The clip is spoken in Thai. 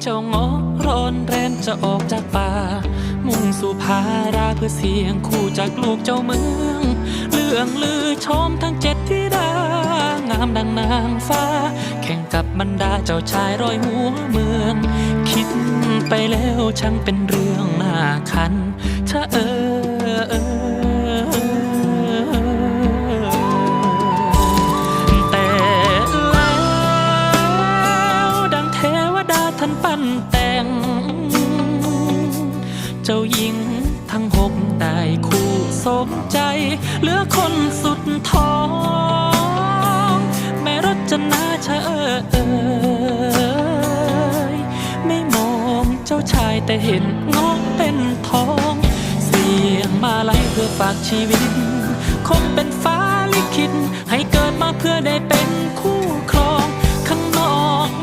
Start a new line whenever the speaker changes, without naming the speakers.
เจ้างอร้อนแรนจะออกจากป่า มุ่งสู่ภาราเพื่อเสียงคู่จากลูกเจ้าเมืองเรื่องลือชมทั้งเจ็ดที่ดางามดังนางฟ้า แข่งกับบรรดาเจ้าชายร้อยหัวเมือง คิดไปแล้วช่างเป็นเรื่องน่าคันถ้าเออเอ ปั้นแต่ง เจ้าหญิงทั้งหกได้คู่สมใจ เหลือคนสุดท้อง แม่รจนาชะเออเอยไม่มองเจ้าชายแต่เห็นงอกเป็นทอง เสียงมาลัยเพื่อฝากชีวิต คงเป็นฟ้าลิขิตให้เกิดมาเพื่อได้เป็น